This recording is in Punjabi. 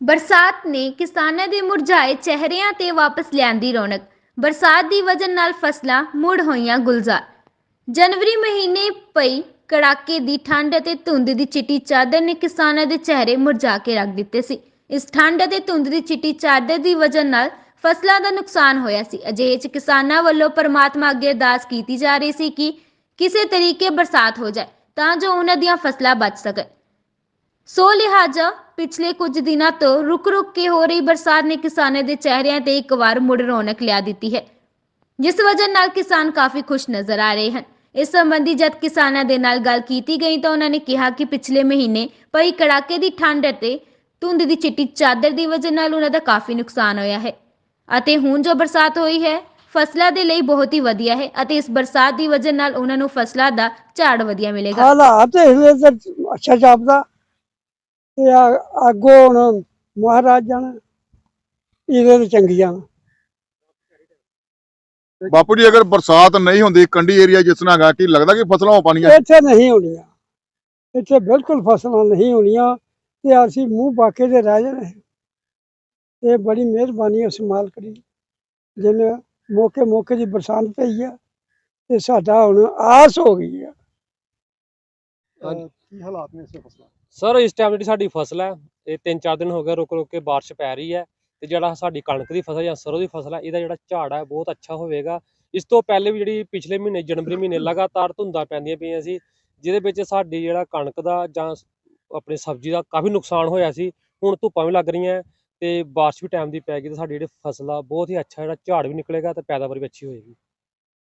ਬਰਸਾਤ ਨੇ ਕਿਸਾਨਾਂ ਦੇ ਮੁਰਝਾਏ ਚਿਹਰਿਆਂ ਤੇ ਵਾਪਸ ਲਿਆਂਦੀ ਰੌਣਕ। ਬਰਸਾਤ ਦੀ ਵਜ੍ਹਾ ਨਾਲ ਫਸਲਾਂ ਮੁੜ ਹੋਈਆਂ ਗੁਲਜ਼ਾਰ। ਜਨਵਰੀ ਮਹੀਨੇ ਪਈ ਕੜਾਕੇ ਦੀ ਠੰਡ ਅਤੇ ਧੁੰਦ ਦੀ ਚਿੱਟੀ ਚਾਦਰ ਨੇ ਕਿਸਾਨਾਂ ਦੇ ਚਿਹਰੇ ਮੁਰਝਾ ਕੇ ਰੱਖ ਦਿੱਤੇ ਸੀ। ਇਸ ਠੰਡ ਅਤੇ ਧੁੰਦ ਦੀ ਚਿੱਟੀ ਚਾਦਰ ਦੀ ਵਜ੍ਹਾ ਨਾਲ ਫਸਲਾਂ ਦਾ ਨੁਕਸਾਨ ਹੋਇਆ ਸੀ। ਅਜਿਹੇ ਚ ਕਿਸਾਨਾਂ ਵੱਲੋਂ ਪਰਮਾਤਮਾ ਅੱਗੇ ਅਰਦਾਸ ਕੀਤੀ ਜਾ ਰਹੀ ਸੀ ਕਿ ਕਿਸੇ ਤਰੀਕੇ ਬਰਸਾਤ ਹੋ ਜਾਏ ਤਾਂ ਜੋ ਉਹਨਾਂ ਦੀਆਂ ਫਸਲਾਂ ਬਚ ਸਕਣ। ਸੋ ਲਿਹਾਜ਼ਾ ਪਿਛਲੇ ਕੁਝ ਦਿਨਾਂ ਤੋਂ ਰੁਕ-ਰੁਕ ਕੇ ਹੋ ਰਹੀ ਬਰਸਾਤ ਨੇ ਕਿਸਾਨਾਂ ਦੇ ਚਿਹਰਿਆਂ ਤੇ ਇੱਕ ਵਾਰ ਮੁੜ ਰੌਣਕ ਲਿਆ ਦਿੱਤੀ ਹੈ। ਜਿਸ ਵਜ੍ਹਾ ਨਾਲ ਕਿਸਾਨ ਕਾਫੀ ਖੁਸ਼ ਨਜ਼ਰ ਆ ਰਹੇ ਹਨ। ਇਸ ਸੰਬੰਧੀ ਜਦ ਕਿਸਾਨਾਂ ਦੇ ਨਾਲ ਗੱਲ ਕੀਤੀ ਗਈ ਤਾਂ ਉਹਨਾਂ ਨੇ ਕਿਹਾ ਕਿ ਪਿਛਲੇ ਮਹੀਨੇ ਪਈ ਕੜਾਕੇ ਦੀ ਠੰਡ ਅਤੇ ਧੁੰਦ ਦੀ ਚਿੱਟੀ ਚਾਦਰ ਦੀ ਵਜ੍ਹਾ ਨਾਲ ਉਹਨਾਂ ਦਾ ਕਾਫੀ ਨੁਕਸਾਨ ਹੋਇਆ ਹੈ ਅਤੇ ਹੁਣ ਜੋ ਬਰਸਾਤ ਹੋਈ ਹੈ, ਫਸਲਾਂ ਦੇ ਲਈ ਬਹੁਤ ਹੀ ਵਧੀਆ ਹੈ ਅਤੇ ਇਸ ਬਰਸਾਤ ਦੀ ਵਜ੍ਹਾ ਨਾਲ ਉਹਨਾਂ ਨੂੰ ਫਸਲਾਂ ਦਾ ਝਾੜ ਵਧੀਆ ਮਿਲੇਗਾ। ਹਾਲਾਤ ਇਹਦੇ ਤੇ ਅੱਛਾ ਜਾਪਦਾ ਤੇ ਆ- ਅੱਗੋਂ ਹੁਣ ਮਹਾਰਾਜ ਜਾਣ ਇਹਦੇ ਤੇ ਚੰਗੀਆਂ ਬਾਪੂ ਜੀ ਅਗਰ ਬਰਸਾਤ ਨਹੀਂ ਹੁੰਦੀ ਕੰਢੀ ਏਰੀਆ ਜਿਸ ਤਰ੍ਹਾਂ ਹੈਗਾ ਕਿ ਲੱਗਦਾ ਕਿ ਫਸਲਾਂ ਹੋ ਪਾਣੀਆਂ? ਇੱਥੇ ਨਹੀਂ ਹੋਣੀਆਂ। ਇੱਥੇ ਬਿਲਕੁਲ ਫਸਲਾਂ ਨਹੀਂ ਹੋਣੀਆਂ ਤੇ ਅਸੀਂ ਮੂੰਹ ਬਾਕੇ ਦੇ ਰਹਿ ਜਾਣੇ ਇਹ ਬੜੀ ਮਿਹਰਬਾਨੀ ਉਸ ਮਾਲਕ ਦੀ ਜਿਹਨੇ ਮੌਕੇ ਮੌਕੇ ਦੀ ਬਰਸਾਤ ਪਈ ਆ ਤੇ ਸਾਡਾ ਹੁਣ ਆਸ ਹੋ ਗਈ ਆ। ਕੀ ਹਾਲਾਤ ਨੇ ਇਸ ਫਸਲਾਂ? ਸਰ ਇਸ ਟਾਈਮ ਜਿਹੜੀ ਸਾਡੀ ਫਸਲ ਹੈ ਇਹ 3-4 ਦਿਨ ਹੋ ਗਏ ਰੁਕ ਰੁਕ ਕੇ ਬਾਰਿਸ਼ ਪੈ ਰਹੀ ਹੈ ਤੇ ਜਿਹੜਾ ਸਾਡੀ ਕਣਕ ਦੀ ਫਸਲ ਜਾਂ ਸਰੋਂ ਦੀ ਫਸਲ ਹੈ ਇਹਦਾ ਜਿਹੜਾ ਝਾੜ ਹੈ ਬਹੁਤ ਅੱਛਾ ਹੋਵੇਗਾ। ਇਸ ਤੋਂ ਪਹਿਲੇ ਵੀ ਜਿਹੜੀ ਪਿਛਲੇ ਮਹੀਨੇ ਜਨਵਰੀ ਮਹੀਨੇ ਲਗਾਤਾਰ ਧੁੰਦਾਂ ਪੈਂਦੀਆਂ ਪਈਆਂ ਸੀ ਜਿਹਦੇ ਵਿੱਚ ਸਾਡੀ ਜਿਹੜਾ ਕਣਕ ਦਾ ਜਾਂ ਆਪਣੀ ਸਬਜ਼ੀ ਦਾ ਕਾਫੀ ਨੁਕਸਾਨ ਹੋਇਆ ਸੀ ਹੁਣ ਧੁੱਪਾਂ ਵੀ ਲੱਗ ਰਹੀਆਂ ਤੇ ਬਾਰਿਸ਼ ਵੀ ਟਾਈਮ ਦੀ ਪੈ ਗਈ ਤੇ ਸਾਡੀ ਜਿਹੜੀ ਫਸਲ ਆ ਬਹੁਤ ਹੀ ਅੱਛਾ ਜਿਹੜਾ ਝਾੜ ਵੀ ਨਿਕਲੇਗਾ ਤੇ ਪੈਦਾਵਾਰ ਵੀ ਅੱਛੀ ਹੋਏਗੀ।